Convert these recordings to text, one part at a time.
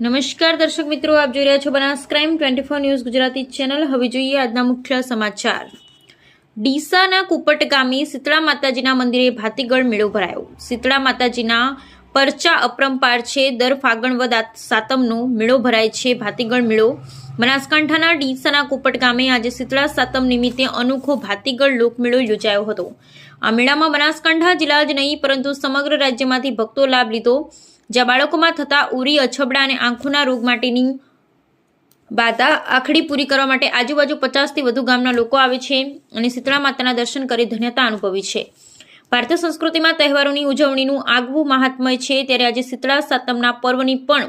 નમસ્કાર દર્શક મિત્રો, આપ જોઈ રહ્યા છો Banas crime twenty four news Gujarati channel. હવે જોઈએ આજના મુખ્ય સમાચાર. ડીસાના કુપટ ગામે શીતળા માતાજીના મંદિરે ભાતીગળ મેળો ભરાયો. શીતળા માતાજીના પરચા અપરંપાર છે, દર ફાગણ વદ આ સાતમનો મેળો ભરાય છે, ભાતીગળ મેળો. બનાસકાંઠાના ડીસાના કુપટ ગામે આજે શીતળા સાતમ નિમિત્તે અનોખો ભાતીગળ લોકમેળો યોજાયો હતો. આ મેળામાં બનાસકાંઠા જિલ્લા જ નહીં, પરંતુ સમગ્ર રાજ્યમાંથી ભક્તો લાભ લીધો. જ્યાં બાળકોમાં થતા ઉરી, અછબડા અને આંખોના રોગ માટેની બાધા આખડી પૂરી કરવા માટે આજુબાજુ પચાસથી વધુ ગામના લોકો આવે છે અને શીતળા માતાના દર્શન કરી ધન્યતા અનુભવી છે. ભારતીય સંસ્કૃતિમાં તહેવારોની ઉજવણીનું આગવું મહાત્મય છે ત્યારે આજે શીતળા સાતમના પર્વની પણ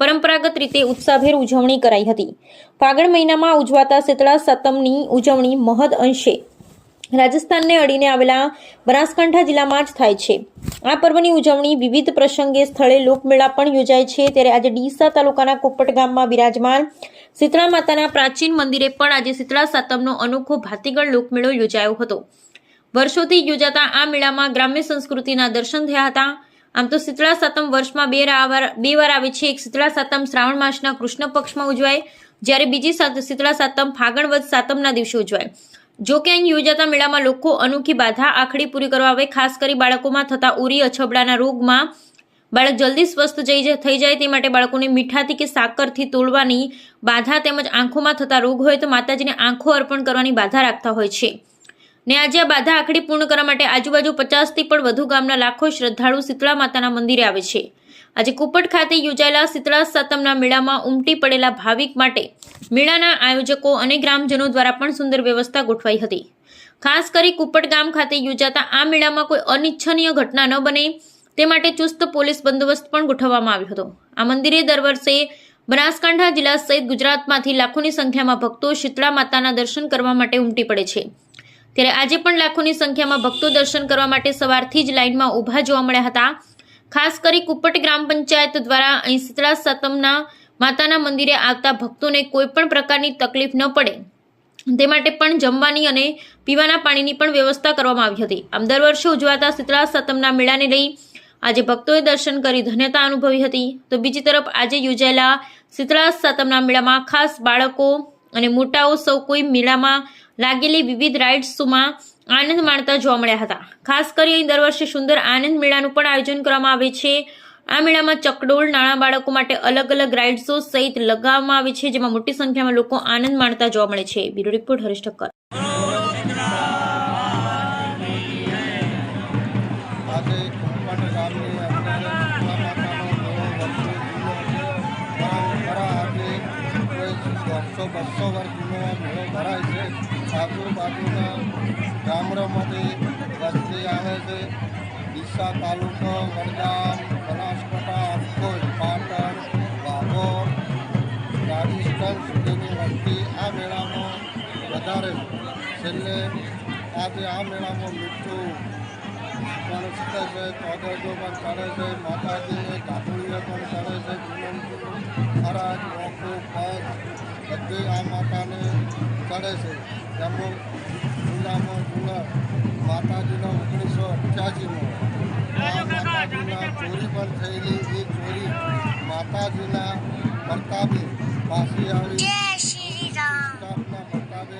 પરંપરાગત રીતે ઉત્સાહભેર ઉજવણી કરાઈ હતી. ફાગણ મહિનામાં ઉજવાતા શીતળા સાતમની ઉજવણી મહદ અંશે રાજસ્થાનને અડીને આવેલા બનાસકાંઠા જિલ્લામાં જ થાય છે. આ પર્વની ઉજવણી વિવિધ પ્રસંગે સ્થળે લોકમેળા પણ યોજાય છે. ત્યારે આજે ડીસા તાલુકાના કોપટ ગામમાં બિરાજમાન શીતળા માતાના પ્રાચીન મંદિરે પણ આજે શીતળા સાતમનો અનોખો ભાતીગળ લોકમેળો યોજાયો હતો. વર્ષોથી યોજાતા આ મેળામાં ગ્રામ્ય સંસ્કૃતિના દર્શન થયા હતા. આમ તો શીતળા સાતમ વર્ષમાં બે બે વાર આવે છે. એક શીતળા સાતમ શ્રાવણ માસના કૃષ્ણ પક્ષમાં ઉજવાય. જ્યારે બીજી શીતળા સાતમ ફાગણ વધ સાતમના દિવસે ઉજવાય. જો કે અહીં યોજાતા મેળામાં લોકો અનોખી બાધા આખડી પૂરી કરવા આવે, ખાસ કરી બાળકોમાં થતા ઉરી, અછબડાના રોગમાં બાળક જલ્દી સ્વસ્થ જઈ થઈ જાય તે માટે બાળકોને મીઠાથી કે સાકરથી તોડવાની બાધા તેમજ આંખોમાં થતા રોગ હોય તો માતાજીને આંખો અર્પણ કરવાની બાધા રાખતા હોય છે. ને આજે આ બાધા આખડી પૂર્ણ કરવા માટે આજુબાજુ પચાસથી પણ વધુ ગામના લાખો શ્રદ્ધાળુ શીતળા માતાના મંદિરે આવે છે. આજે કુપટ ખાતે યોજાયેલા શીતળા સાતમના મેળામાં ઉમટી પડેલા ભાવિક માટે મેળાના આયોજકો અને ગ્રામજનો દ્વારા પણ સુંદર વ્યવસ્થા ગોઠવાઈ હતી. ખાસ કરી કુપટ ગામ ખાતે યોજાતા આ મેળામાં કોઈ અનિચ્છનીય ઘટના ન બને તે માટે ચુસ્ત પોલીસ બંદોબસ્ત પણ ગોઠવવામાં આવ્યો હતો. આ મંદિરે દર વર્ષે બનાસકાંઠા જિલ્લા સહિત ગુજરાતમાંથી લાખોની સંખ્યામાં ભક્તો શીતળા માતાના દર્શન કરવા માટે ઉમટી પડે છે. ત્યારે આજે પણ લાખોની સંખ્યામાં ભક્તો દર્શન કરવા માટે સવારથી જ લાઇનમાં ઊભા જોવા મળ્યા હતા. ખાસ કરી કુપટ ગ્રામ પંચાયત દ્વારા અહીં શીતળા સાતમના માતાના મંદિરે આવતા ભક્તોને કોઈ પણ પ્રકારની તકલીફ ન પડે. તે માટે પણ જમવાની અને પીવાના પાણીની પણ વ્યવસ્થા કરવામાં આવી હતી. આમ દર વર્ષે ઉજવાતા શીતળા સતમના મેળાને લઈ આજે ભક્તોએ દર્શન કરી ધન્યતા અનુભવી હતી. તો બીજી તરફ આજે યોજાયેલા શીતળા સાતમના મેળામાં ખાસ બાળકો અને મોટાઓ સૌ કોઈ મેળામાં લાગેલી વિવિધ રાઇડ્સમાં આનંદ માણતા જોવા મળ્યા હતા. ખાસ કરી દર વર્ષે સુંદર આનંદ મેળાનું પણ આયોજન કરવામાં આવે છે. આ મેળામાં ચકડોળ નાના બાળકો માટે અલગ અલગ રાઇડ્સો સહિત લગાવવામાં આવે છે, જેમાં મોટી સંખ્યામાં લોકો આનંદ માણતા જોવા મળે છે. Bureau report Harish Thakkar. આજે દોઢસો બસો વર્ષ જૂનો મેળો ભરાય છે. આજુબાજુના ગામડામાંથી વસ્તી આવે છે. ડીસા તાલુકો, વડગામ, બનાસકાંઠા, રાજકોટ, પાટણ વાઘોર રાજસ્થાન સુધીની વસ્તી આ મેળામાં વધારે છેલ્લે આજે આ મેળામાં મીઠું પણ શીખે છે. કોદરજો પણ કરે છે. માતાજીને કાપડીઓ પણ કરે છે. વિનંતી. અરાજ સુધી આ માતાને ચડે છે. તેમનું જિલ્લામાં જૂના માતાજીનો ઓગણીસો અઠ્યાસીમાં માતાજીના ચોરી પણ થયેલી એ ચોરી માતાજીના પ્રતાપે પાછી આવી. પ્રતાપના પ્રતાપે